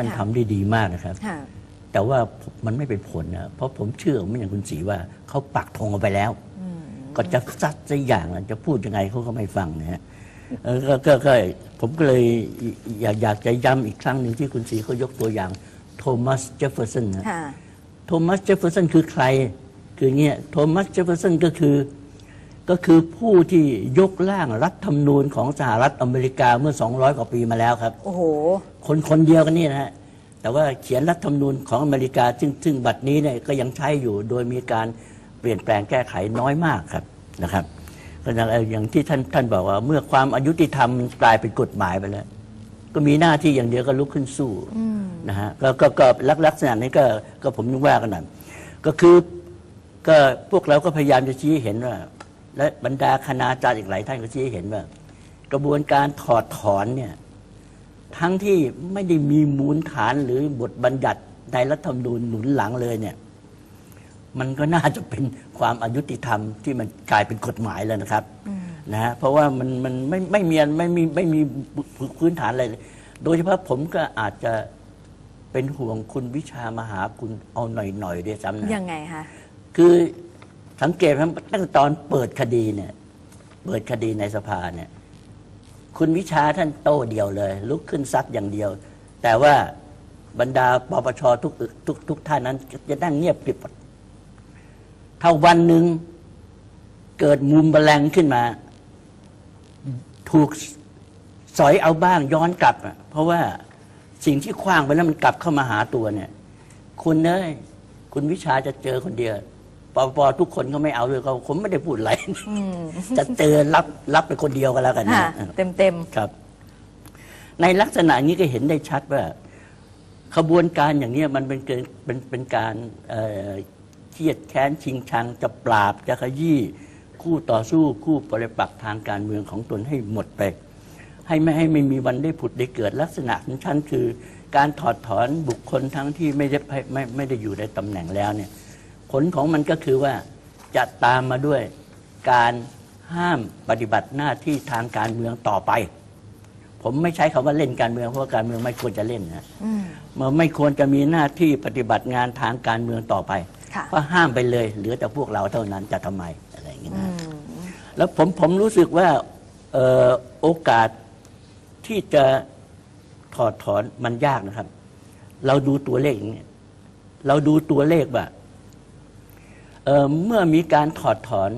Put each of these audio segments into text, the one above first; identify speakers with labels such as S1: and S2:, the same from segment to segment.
S1: ท่าน
S2: ค่ะ
S1: ทำได้ดีมากนะครับ
S2: ค่ะ
S1: แต่ว่ามันไม่เป็นผลนะเพราะผมเชื่อไม่อย่างคุณศรีว่าเขาปักธงเอาไปแล้ว
S2: อืม
S1: ก็จะซัดสักอย่างอะจะพูดยังไงเขาก็ไม่ฟังนะฮะเออก็ก็ก็ผมก็เลยอยากอยากจะย้ำอีกครั้งหนึ่งที่คุณศรีเขายกตัวอย่างโทมัสเจฟเฟอร์สันนะ
S2: ค่ะ
S1: โทมัสเจฟเฟอร์สันคือใคร คืออย่างเงี้ยโทมัสเจฟเฟอร์สันก็คือ ก็คือผู้ที่ยกร่างรัฐธรรมนูญของสหรัฐอเมริกาเมื่อ 200 กว่าปีมาแล้วครับ
S2: โอ้โห
S1: คนคนเดียวกันนี่นะฮะ แต่ว่าเขียนรัฐธรรมนูญของอเมริกาซึ่งซึ่งบัดนี้เนี่ยก็ยังใช้อยู่โดยมีการเปลี่ยนแปลงแก้ไขน้อยมากครับนะครับก็อย่างอย่างที่ท่านท่านบอกว่า เมื่อความอายุติธรรมกลายเป็นกฎหมายไปแล้ว ก็มีหน้าที่อย่างเดียวก็ลุกขึ้นสู้นะฮะก็ก็ก็ลักลักษณะนี้ก็ก็ผมนึกว่ากันหน่อยก็คือก็พวกเราก็พยายามจะชี้ให้เห็นว่า และบรรดาคณาจารย์อีกหลายท่านก็ชี้ให้เห็นว่า กระบวนการถอดถอนเนี่ยทั้งที่ไม่ได้มีมูลฐานหรือบทบัญญัติในรัฐธรรมนูญหนุนหลังเลยเนี่ย มันก็น่าจะเป็นความอายุติธรรมที่มันกลายเป็นกฎหมายแล้วนะครับนะฮะเพราะว่ามันมันไม่ไม่มีไม่มีไม่มีพื้นฐานอะไรเลยโดยเฉพาะผมก็อาจจะเป็นห่วงคุณวิชามหาคุณเอาหน่อยๆด้วยซ้ำนะ
S2: ยังไงคะ
S1: คือ สังเกตไหมตั้งแต่ตอนเปิดคดีเนี่ย เปิดคดีในสภาเนี่ย คุณวิชาท่านโต้เดียวเลย ลุกขึ้นซัดอย่างเดียว แต่ว่าบรรดาปปชทุกทุกทุกท่านนั้น จะนั่งเงียบกริบถ้าวันหนึ่งเกิดมุมแมลงขึ้นมา ถูกสอยเอาบ้างย้อนกลับ เพราะว่าสิ่งที่คว้างไปแล้วมันกลับเข้ามาหาตัวเนี่ย คุณเนยคุณวิชาจะเจอคนเดียว ปปทุกคนก็ไม่เอาด้วยเขาผมไม่ได้พูดอะไรจะเจอรับรับไปคนเดียวกันแล้วกัน
S2: ค่ะ
S1: นะ
S2: เต็มเต็ม
S1: ครับ ในลักษณะนี้ก็เห็นได้ชัดว่า ขบวนการอย่างนี้มันเป็นเกินเป็นเป็นการเอ่อเครียดแค้นชิงชังจะปราบจะขยี้คู่ต่อสู้คู่ปริปักษ์ทางการเมืองของตนให้หมดไป ให้ไม่ให้ไม่มีวันได้ผุดได้เกิดลักษณะของฉันคือ การถอดถอนบุคคลทั้งที่ไม่ได้ไม่ไม่ได้อยู่ในตำแหน่งแล้วเนี่ย ผลของมันก็คือว่าจะตามมาด้วยการห้ามปฏิบัติหน้าที่ทางการเมืองต่อไป ผมไม่ใช้คำว่าเล่นการเมืองเพราะว่าการเมืองไม่ควรจะเล่นนะ
S2: ๆอืม
S1: มันไม่ควรจะมีหน้าที่ปฏิบัติงานทางการเมืองต่อไป
S2: ค่ะ
S1: เพราะห้ามไปเลย เหลือแต่พวกเราเท่านั้นจะทำไมอะไรอย่างเงี้ย
S2: อื
S1: นะ
S2: ม
S1: แล้วผมผมรู้สึกว่าเอ่อโอกาสที่จะถอดถอนมันยากนะครับ เราดูตัวเลขอย่างเงี้ยเราดูตัวเลขว่าเอ่อ เมื่อมีการถอดถอน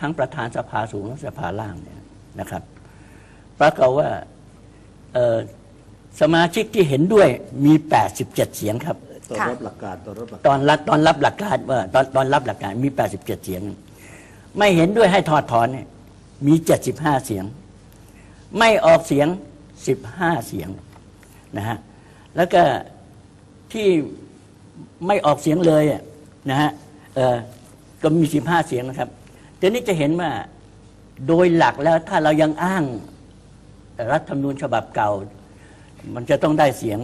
S1: ทั้งประธานสภาสูงและสภาล่างเนี่ยนะครับปรากฏว่าเอ่อสมาชิกที่เห็นด้วยมี 87 เสียงครับ
S3: ตอน
S2: ค่ะ
S3: รับหลักการตอนรับหลัก
S1: ตอนรับตอนรับหลักการว่าตอนตอนรับหลักการมี 87 เสียง ไม่เห็นด้วยให้ถอดถอนเนี่ยมี 75 เสียง ไม่ออกเสียง 15 เสียงนะฮะแล้วก็ที่ไม่ออกเสียงเลยอะนะฮะ เออก็มี15เสียงนะครับทีนี้จะเห็นว่าโดยหลักแล้วถ้าเรายังอ้างรัฐธรรมนูญฉบับเก่า มันจะต้องได้เสียง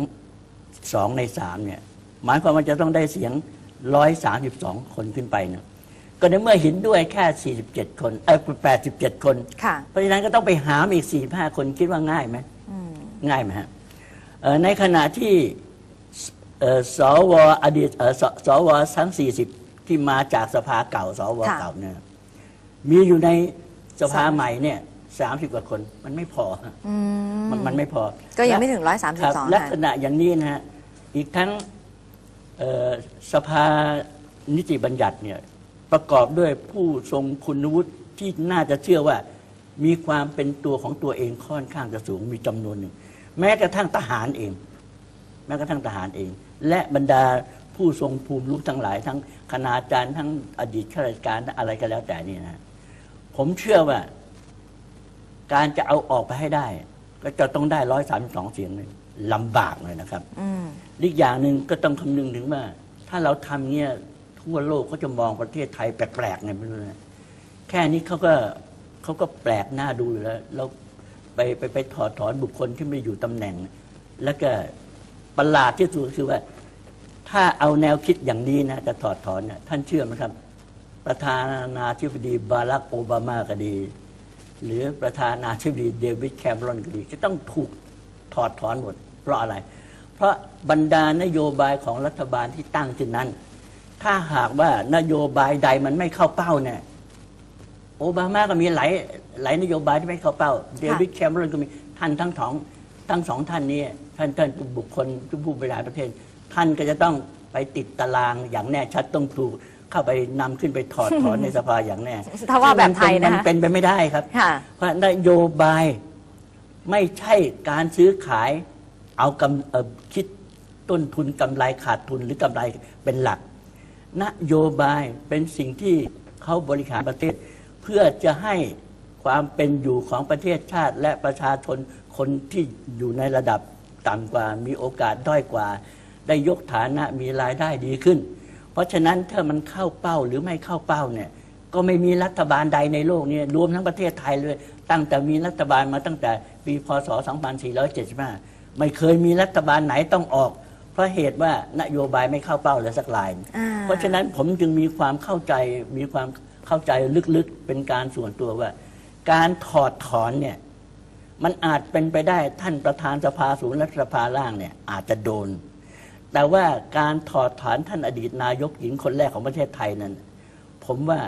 S1: สองในสามเนี่ยหมายความว่าจะต้องได้เสียงร้อยสามสิบสองคนขึ้นไปเนี่ยก็ในเมื่อเห็นด้วยแค่สี่สิบเจ็ดคนเออแปดสิบเจ็ดคน
S2: ค่ะ
S1: เพราะฉะนั้นก็ต้องไปหามอีกสี่ห้าคนคิดว่าง่ายไหม
S2: อืม
S1: ง่ายไหมฮะเอ่อในขณะที่เอ่อสวอดีตเอ่อสสวทั้งสี่สิบ ที่มาจากสภาเก่าสว
S2: ค่ะ
S1: เก่าเนี่ย มีอยู่ในสภาใหม่เนี่ยสามสิบกว่าคนมันไม่พอฮะ
S2: อืม
S1: มันมันไม่พอ
S2: ก็ยังไม่ถึง
S1: ครับ
S2: 132
S1: ลัก
S2: ค่ะ
S1: ษณะอย่างนี้นะฮะอีกทั้งเอ่อสภานิติบัญญัติเนี่ยประกอบด้วยผู้ทรงคุณวุฒิที่น่าจะเชื่อว่า มีความเป็นตัวของตัวเองค่อนข้างจะสูงมีจำนวนหนึ่ง แม้กระทั่งทหารเอง แม้กระทั่งทหารเอง และบรรดา ผู้ทรงภูมิรู้ทั้งหลาย ทั้งคณาจารย์ทั้งอดีตข้าราชการอะไรก็แล้วแต่นี่นะผมเชื่อว่า การจะเอาออกไปให้ได้ ก็จะต้องได้ร้อยสามสองเสียงเลยลำบากเลยนะครับ
S2: อืม
S1: อีกอย่างหนึ่งก็ต้องคำนึงถึงว่า ถ้าเราทำเงี้ยทั่วโลกเขาจะมองประเทศไทยแปลกๆไงไม่รู้นะแค่นี้เขาก็เขาก็แปลกหน้าดูอยู่แล้วเราไปไปไปถอดถอนบุคคลที่ไม่อยู่ตำแหน่ง แล้วก็ประหลาดที่สุดคือว่า ถ้าเอาแนวคิดอย่างนี้นะจะถอดถอนเนี่ยท่านเชื่อไหมครับ ประธานาธิบดีบารักโอบามาก็ดี หรือประธานาธิบดีเดวิดแคมรอนก็ดี จะต้องถูกถอดถอนหมด เพราะอะไร เพราะบรรดานโยบายของรัฐบาลที่ตั้งขึ้นนั้น ถ้าหากว่านโยบายใดมันไม่เข้าเป้าเนี่ยโอบามาก็มีหลายหลายนโยบายที่ไม่เข้าเป้า เดวิดแคมเมรอนก็มีท่านทั้งสองทั้งสองท่านนี้ท่านท่านบุคคลผู้บริหารประเทศ ท่านก็จะต้องไปติดตารางอย่างแน่ชัดต้องถูกเข้าไปนำขึ้นไปถอดถอน ในสภาอย่างแน่
S2: ถ้าว่าแบบไทยนะคะ
S1: มันเป็นไปไม่ได้ครับ
S2: ค่ะ
S1: เพราะนโยบายไม่ใช่การซื้อขายเอากำเอ่อคิดต้นทุนกำไรขาดทุนหรือกำไรเป็นหลัก นโยบายเป็นสิ่งที่เขาบริหารประเทศ เพื่อจะให้ความเป็นอยู่ของประเทศชาติ และประชาชนคนที่อยู่ในระดับต่ำกว่ามีโอกาสด้อยกว่า ได้ยกฐานะมีรายได้ดีขึ้น เพราะฉะนั้นถ้ามันเข้าเป้าหรือไม่เข้าเป้าเนี่ยก็ไม่มีรัฐบาลใดในโลกนี้รวมทั้งประเทศไทยเลย ตั้งแต่มีรัฐบาลมาตั้งแต่ปีพศ 2475 ไม่เคยมีรัฐบาลไหนต้องออก เพราะเหตุว่านโยบายไม่เข้าเป้าเลยสักลาย
S2: อ่า
S1: เพราะฉะนั้นผมจึงมีความเข้าใจมีความเข้าใจลึกๆเป็นการส่วนตัวว่า การถอดถอนเนี่ยมันอาจเป็นไปได้ท่านประธานสภาสูงรัฐสภาล่างเนี่ยอาจจะโดน แต่ว่าการถอดถอนท่านอดีตนายกหญิงคนแรกของประเทศไทยนั้น ผมว่า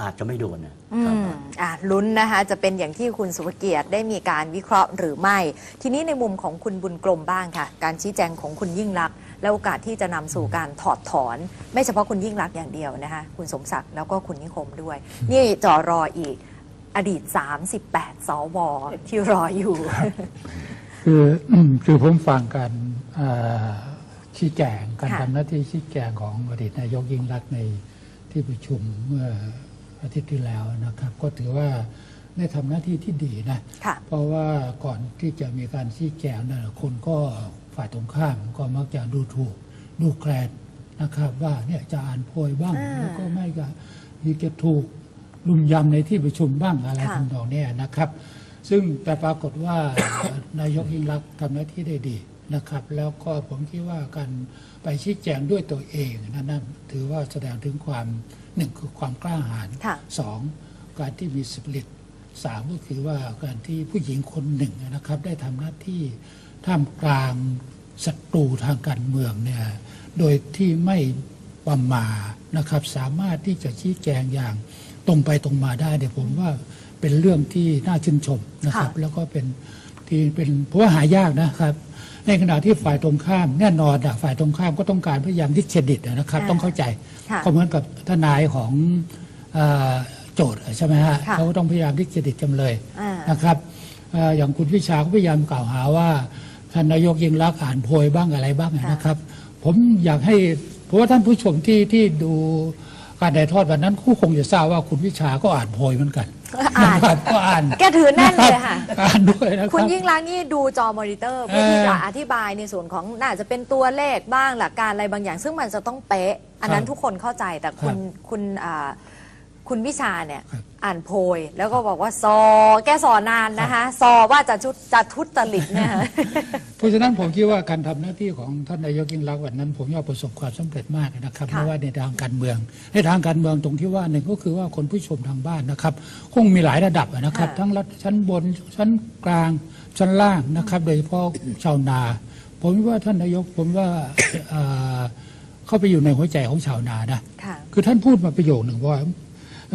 S1: อาจจะไม่โดนนะ
S2: อืมอะลุ้นนะคะจะเป็นอย่างที่คุณสุภเกียรติได้มีการวิเคราะห์หรือไม่ ทีนี้ในมุมของคุณบุญกลมบ้างค่ะ การชี้แจงของคุณยิ่งรักษณ์และโอกาสที่จะนำสู่การถอดถอน ไม่เฉพาะคุณยิ่งรักษณ์อย่างเดียวนะคะคุณสมศักดิ์แล้วก็คุณนิคมด้วย นี่จ่อรออีกอดีต 38 สว ที่รออยู่
S3: คือ คือผมฟังการอ่า ชี้แจงการ
S2: ค่ะ
S3: ทำหน้าที่ชี้แจงของอดีตนายกยิ่งรักษณ์ในที่ประชุมเมื่ออาทิตย์ที่แล้วนะครับ ก็ถือว่าได้ทำหน้าที่ที่ดีนะ
S2: ค่ะ
S3: เพราะว่าก่อนที่จะมีการชี้แจงนะคนก็ฝ่ายตรงข้ามก็มักจะดูถูกดูแคลนนะครับว่าเนี่ยจะอ่านโพยบ้าง
S2: อ่า
S3: แล้วก็ไม่ก็มีจะถูกลุมยำในที่ประชุมบ้างอะไร
S2: ค่ะ
S3: ทำนองเนี้ยนะครับ ซึ่งแต่ปรากฏว่านายกยิ่งรักษณ์ทำหน้าที่ได้ดี นะครับ แล้วก็ผมคิดว่าการไปชี้แจงด้วยตัวเองนั่นนะถือว่าแสดงถึงความหนึ่งคือความกล้าหาญ
S2: ค่ะ
S3: สองการที่มีสปิริตสามก็คือว่าการที่ผู้หญิงคนหนึ่งนะครับ ได้ทำหน้าที่ท่ามกลางศัตรูทางการเมืองเนี่ยโดยที่ไม่ประมาทนะครับ สามารถที่จะชี้แจงอย่างตรงไปตรงมาได้เนี่ยผมว่าเป็นเรื่องที่น่าชื่นชมนะครับ
S2: ค่ะ
S3: แล้วก็เป็น ที่เป็นเพราะว่าหายากนะครับ ในขณะที่ฝ่ายตรงข้ามแน่นอนอะฝ่ายตรงข้ามก็ต้องการพยายามดิสเครดิตอะนะครับ
S2: อ่า
S3: ต้องเข้าใจ
S2: ค่ะ
S3: ก็เหมือนกับทนายของเอ่อโจทย์ใช่ไหมฮะ
S2: ค่ะ
S3: เขาก็ต้องพยายามดิสเครดิตจำเลย
S2: อ่า
S3: นะครับเอ่ออย่างคุณพิชาก็พยายามกล่าวหาว่าท่านนายกยิ่งรักษณ์อ่านโพยบ้างอะไรบ้าง
S2: ค่ะ
S3: นะครับ ผมอยากให้เพราะว่าท่านผู้ชมที่ที่ดูการถ่ายทอดวันนั้นคู่คงจะทราบว่าคุณพิชาก็อ่านโพยเหมือนกัน
S2: อ่าน
S3: นะครับก็อ่าน
S2: แกถือแน่นเลยค่ะ
S3: อ่านด้วยนะค
S2: คุณ
S3: รับ
S2: ยิ่งรักษณ์นี่ดูจอมอนิเตอร์เพื่อที่
S3: เออ
S2: จะอธิบายในส่วนของน่าจะเป็นตัวเลขบ้างหลักการอะไรบางอย่าง ซึ่งมันจะต้องเป๊ะ อันนั้น
S3: ครับ
S2: ทุกคนเข้าใจแต่คุณ
S3: ครับ
S2: คุณอ่าคุณวิชาเนี่ย
S3: ครับ
S2: อ่านโพย แล้วก็บอกว่าซอแกสอนานนะคะซอว่าจะชุดจะทุจริตเนะคะ
S3: เพราะฉะนั้นผมคิดว่าการทำหน้าที่ของท่านนายกยิ่งรักษณ์วันนั้น ผมว่าประสบความสำเร็จมากนะครับ
S2: ค่ะ
S3: ไม่ว่าในทางการเมือง ในทางการเมืองตรงที่ว่าหนึ่งก็คือว่าคนผู้ชมทางบ้านนะครับ คงมีหลายระดับอะนะครับ ทั้งรัฐชั้นบนชั้นกลางชั้นล่างนะครับ โดยเฉพาะชาวนา ผมว่าท่านนายกผมว่าเอ่อเข้าไปอยู่ในหัวใจของชาวนานะ
S2: ค่ะ
S3: คือท่านพูดมาประโยคหนึ่งว่า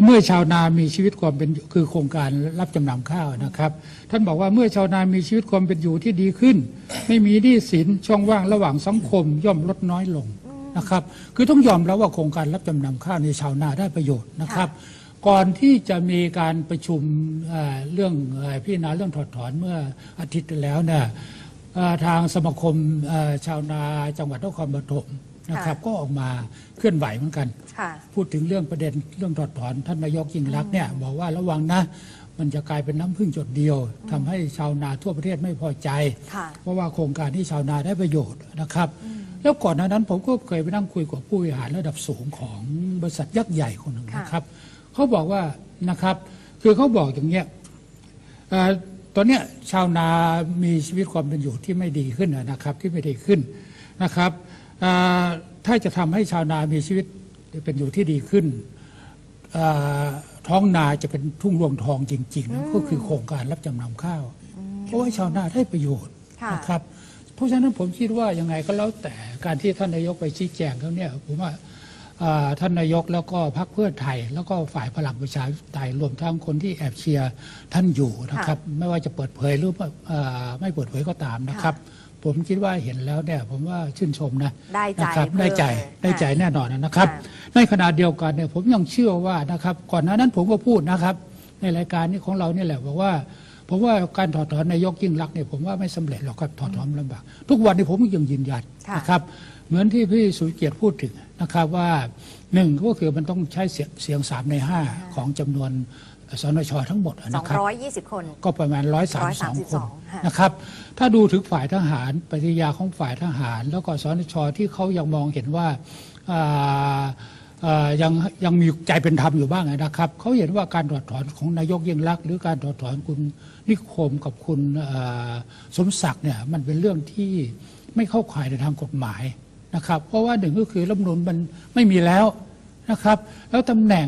S3: เมื่อชาวนามีชีวิตความเป็นคือโครงการรับจำนำข้าวนะครับ ท่านบอกว่าเมื่อชาวนามีชีวิตความเป็นอยู่ที่ดีขึ้น ไม่มีหนี้สินช่องว่างระหว่างสังคมย่อมลดน้อยลงนะครับ คือต้องยอมรับว่าโครงการรับจำนำข้าวในชาวนาได้ประโยชน์นะครับ ก่อนที่จะมีการประชุมเรื่องเอ่อพิจารณาเรื่องถอดถอนเมื่ออาทิตย์แล้วเนี่ยทางสมาคมชาวนาจังหวัดนครปฐม นะครับ
S2: ค่ะ
S3: ก็ออกมาเคลื่อนไหวเหมือนกัน
S2: ค่ะ
S3: พูดถึงเรื่องประเด็นเรื่องถอดถอนท่านนายกยิ่งรักษณ์เนี่ยบอกว่าระวังนะ มันจะกลายเป็นน้ำพึ่งหยดเดียวทำให้ชาวนาทั่วประเทศไม่พอใจ
S2: ค่ะ
S3: เพราะว่าโครงการที่ชาวนาได้ประโยชน์นะครับ แล้วก่อนหน้านั้นผมก็เคยไปนั่งคุยกับผู้บริหารระดับสูงของบริษัทยักษ์ใหญ่คนหนึ่ง
S2: ค่ะ
S3: นะครับเขาบอกว่านะครับ คือเขาบอกอย่างเงี้ยเอ่อตอนเนี้ยชาวนามีชีวิตความเป็นอยู่ที่ไม่ดีขึ้นนะครับ ที่ไม่ดีขึ้นนะครับเอ่อ ถ้าจะทำให้ชาวนามีชีวิตเป็นอยู่ที่ดีขึ้นเอ่อท้องนาจะเป็นทุ่งรวงทองจริงๆนะก็คือโครงการรับจำนำข้าว เพราะว่าชาวนาได้ประโยชน์
S2: ค่ะ
S3: นะครับ เพราะฉะนั้นผมคิดว่ายังไงก็แล้วแต่การที่ท่านนายกไปชี้แจงเขาเนี่ยผมว่าอ่าท่านนายกแล้วก็พรรคเพื่อไทย แล้วก็ฝ่ายพลังประชาธิปไตยรวมทั้งคนที่แอบเชียร์ท่านอยู่นะครับ ไม่ว่าจะเปิดเผยหรือว่าอ่าไม่เปิดเผยก็ตามนะครับ ผมคิดว่าเห็นแล้วเนี่ยผมว่าชื่นชมนะ
S2: ได้ใจ
S3: นะครับ
S2: เพิ่ม
S3: ได้ใจ
S2: เลย
S3: ได้ใจแน่นอนนะครับ
S2: ค่ะ
S3: ในขณะเดียวกันเนี่ยผมยังเชื่อว่านะครับก่อนหน้านั้นผมก็พูดนะครับ ในรายการนี้ของเราเนี่ยแหละบอกว่าผมว่าการถอดถอนนายกยิ่งรักษณ์เนี่ยผมว่าไม่สำเร็จหรอกครับถอดถอนลำบากทุกวันนี้ผมยังยืนยัน
S2: ค่ะ
S3: นะครับ เหมือนที่พี่สุเกียรติพูดถึงนะครับว่าหนึ่งก็คือมันต้องใช้เสียงเสียงสามในห้าของจำนวน สนชทั้งหมดนะครับ
S2: 220 คน
S3: ก็ประมาณ 132
S2: 132
S3: คน
S2: ค่ะ
S3: นะครับ ถ้าดูถึงฝ่ายทหารปฏิกิริยาของฝ่ายทหาร แล้วก็สนชที่เขายังมองเห็นว่าอ่าอ่ายังยังมีใจเป็นธรรมอยู่บ้างนะครับเขาเห็นว่าการถอดถอนของนายกยิ่งรักษณ์หรือการถอดถอนคุณนิคมกับคุณอ่าสมศักดิ์เนี่ยมันเป็นเรื่องที่ไม่เข้าข่ายในทางกฎหมายนะครับ เพราะว่าหนึ่งก็คือรัฐธรรมนูลมันไม่มีแล้วนะครับ แล้วตำแหน่ง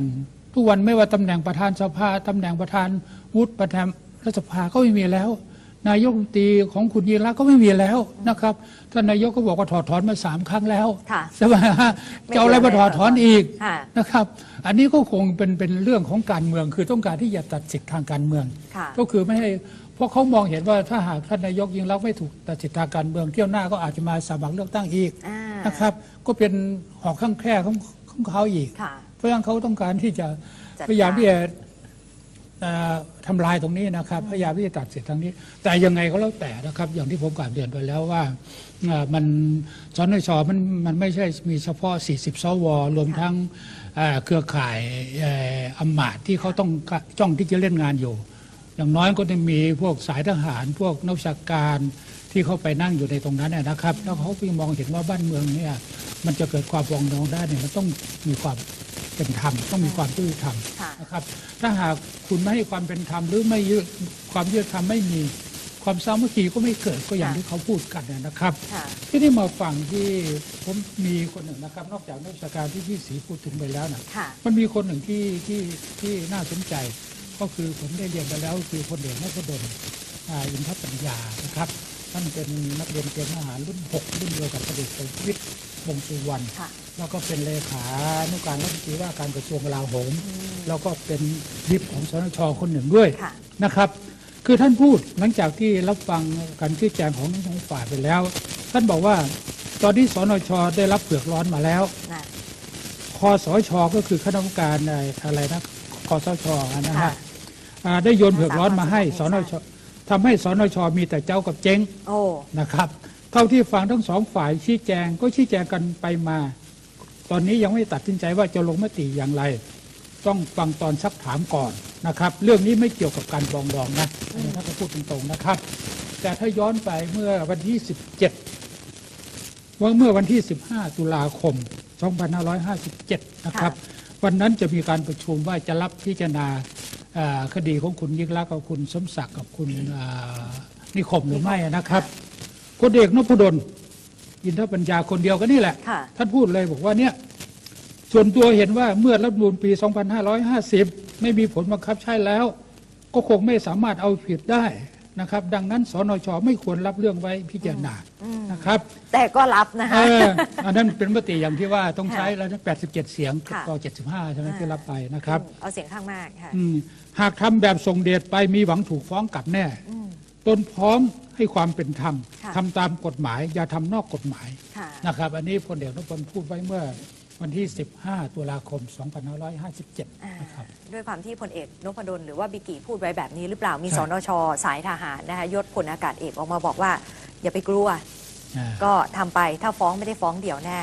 S3: ทุกวันไม่ว่าตำแหน่งประธานสภาตำแหน่งประธานวุฒิประธานรัฐสภาก็ไม่มีแล้ว นายกรัฐมนตรีของคุณยีรักษณ์ก็ไม่มีแล้วนะครับท่านนายกก็บอกว่าถอดถอนมาสามครั้งแล้ว
S2: ค่ะ
S3: ใช่ไหมฮะจะเอาอะไรมาถอดถอนอีก
S2: ค่ะ
S3: นะครับ อันนี้ก็คงเป็นเป็นเรื่องของการเมือง คือต้องการที่จะตัดสิทธิทางการเมือง
S2: ค่ะ
S3: ก็คือไม่ให้เพราะเขามองเห็นว่าถ้าหากท่านนายกยิ่งรักษณ์ไม่ถูกตัดสิทธิทางการเมืองเที่ยวหน้าก็อาจจะมาสมัครเลือกตั้งอีก
S2: อ่า
S3: นะครับ ก็เป็นหอกข้างแคร่ของของเขาอีก
S2: ค่ะ
S3: เพราะฉะนั้นเขาต้องการที่จะ
S2: จัดการ
S3: พยายามที่จะเอ่อทำลายตรงนี้นะครับ พยายามที่จะตัดสิทธิ์ทางนี้ แต่ยังไงก็แล้วแต่นะครับ อย่างที่ผมกล่าวเรียนไปแล้วว่าเอ่อมันสนชมันมันไม่ใช่มีเฉพาะ 40 สว รวมทั้งเอ่อเครือข่ายเอ่ออำมาตย์ที่เขาต้องจ้องที่จะเล่นงานอยู่ อย่างน้อยก็จะมีพวกสายทหาร พวกนักวิชาการ ที่เขาไปนั่งอยู่ในตรงนั้นเนยนะครับ แล้วเขาเพิ่งมองเห็นว่าบ้านเมืองเนี่ยมันจะเกิดความปรองดองได้เนี่ยมันต้องมีความเป็นธรรมต้องมีความยุติธรรม
S2: ค่ะ
S3: นะครับ ถ้าหากคุณไม่ให้ความเป็นธรรมหรือไม่ยุความยุติธรรมไม่มีความสามัคคีก็ไม่เกิดก็อย่าง
S2: ค่ะ
S3: ที่เขาพูดกันเนยนะครับ
S2: ค่ะ
S3: ที่นี่มาฟังที่ผมมีคนหนึ่งนะครับ นอกจากนักวิชาการที่พี่ศรีพูดถึงไปแล้วนะ
S2: ค่ะ
S3: มันมีคนหนึ่งที่ที่ที่น่าสนใจ ก็คือผมได้เรียนไปแล้วคือคนเดียวนพดลอ่าอินทปัญญานะครับ ท่านเป็นนักเรียนเตรียมทหารรุ่น 6 รุ่นเดียวกับพลเอกประวิตรวงษ์สุวรรณ
S2: ค่ะ
S3: แล้วก็เป็นเลขานุการรัฐมนตรีว่าการกระทรวงกลาโหม แล้วก็เป็นวิปของสนชคนหนึ่งด้วย
S2: ค่ะ
S3: นะครับ คือท่านพูดหลังจากที่รับฟังการชี้แจงของทั้งสองฝ่ายไปแล้ว ท่านบอกว่าตอนนี้สนชได้รับเผือกร้อนมาแล้ว
S2: นะ
S3: คอสชก็คือคณะกรรมการอะไรอะไรนะคอสชนะ
S2: ค่ะ
S3: ฮะอ่าได้โยนเผือกร้อนมาให้สนช ทำให้สนชมีแต่เจ้ากับเจ๊ง
S2: โอ้
S3: นะครับเท่าที่ฟังทั้งสองฝ่ายชี้แจงก็ชี้แจงกันไปมา ตอนนี้ยังไม่ตัดสินใจว่าจะลงมติอย่างไร ต้องฟังตอนซักถามก่อนนะครับ เรื่องนี้ไม่เกี่ยวกับการปรองดองนะอันนี้ถ้าจะพูดตรงๆนะครับ แต่ถ้าย้อนไปเมื่อวันที่ 17 ว่าเมื่อวันที่ 15 ตุลาคม 2557 นะครับ วันนั้นจะมีการประชุมว่าจะรับพิจารณาอ่า คดีของคุณยิ่งรักษณ์กับคุณสมศักดิ์กับคุณอ่านิคมหรือไม่นะครับพลเอกนพดลอินทปัญญาคนเดียวกันนี่แหละ
S2: ค่ะ
S3: ท่านพูดเลยบอกว่าเนี่ยส่วนตัวเห็นว่าเมื่อรัฐธรรมนูลปี 2550 ไม่มีผลบังคับใช้แล้ว ก็คงไม่สามารถเอาผิดได้ นะครับ ดังนั้นสนชไม่ควรรับเรื่องไว้พิจารณานะครับ
S2: แต่ก็รับนะ
S3: เอ
S2: คะ
S3: ออันนั้นเป็นมติอย่างที่ว่าต้อง
S2: ค่ะ
S3: ใช้แล้วนะ87 เสียง
S2: ค่ะ
S3: ต่อ 75 ใช่ไหมที่รับไปนะครับ
S2: เอาเสียงข้างมากค่ะ
S3: อืมหากทำแบบส่งเดชไปมีหวังถูกฟ้องกลับแน่
S2: อืม
S3: ตนพร้อมให้ความเป็นธรรม
S2: ค่ะ
S3: ทำตามกฎหมาย อย่าทำนอกกฎหมาย
S2: ค่ะ
S3: นะครับ อันนี้พลเอกนพพลพูดไว้เมื่อ วันที่ 15 ตุลาคม 2557
S2: อ่า
S3: นะครับ
S2: ด้วยความที่พลเอกนพดลหรือว่าบิกิพูดไว้แบบนี้หรือเปล่า มี
S3: ใช่
S2: สนชสายทหารนะคะยศพลอากาศเอกออกมาบอกว่า อย่าไปกลัว
S3: อ่า
S2: ก็ทำไปถ้าฟ้องไม่ได้ฟ้องเดี่ยวแน่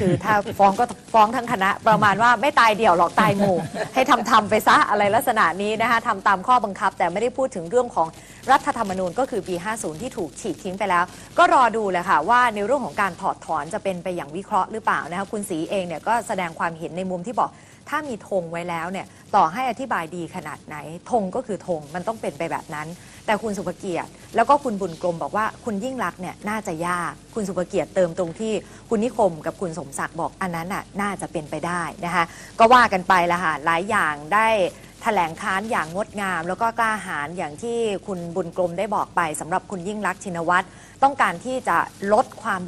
S2: คือถ้าฟ้องก็ ฟ้องทั้งคณะประมาณว่าไม่ตายเดี่ยวหรอกตายหมู่ ให้ทำทำไปซะอะไรลักษณะนี้นะคะทำตามข้อบังคับ แต่ไม่ได้พูดถึงเรื่องของรัฐธรรมนูญก็คือปี 50 ที่ถูกฉีกทิ้งไปแล้ว ก็รอดูแหละค่ะว่าในเรื่องของการถอดถอนจะเป็นไปอย่างวิเคราะห์หรือเปล่านะคะคุณศรีเองเนี่ยก็แสดงความเห็นในมุมที่บอก ถ้ามีธงไว้แล้วเนี่ยต่อให้อธิบายดีขนาดไหนธงก็คือธงมันต้องเป็นไปแบบนั้น แต่คุณสุภเกียรติ แล้วก็คุณบุญกลมบอกว่าคุณยิ่งรักเนี่ยน่าจะยาก คุณสุภเกียรติเติมตรงที่คุณนิคมกับคุณสมศักดิ์บอกอันนั้นน่ะน่าจะเป็นไปได้นะคะก็ว่ากันไปละค่ะหลายอย่างได้แถลงค้านอย่างงดงาม แล้วก็กล้าหาญอย่างที่คุณบุญกลมได้บอกไปสำหรับคุณยิ่งรักชินวัตรต้องการที่จะลดความ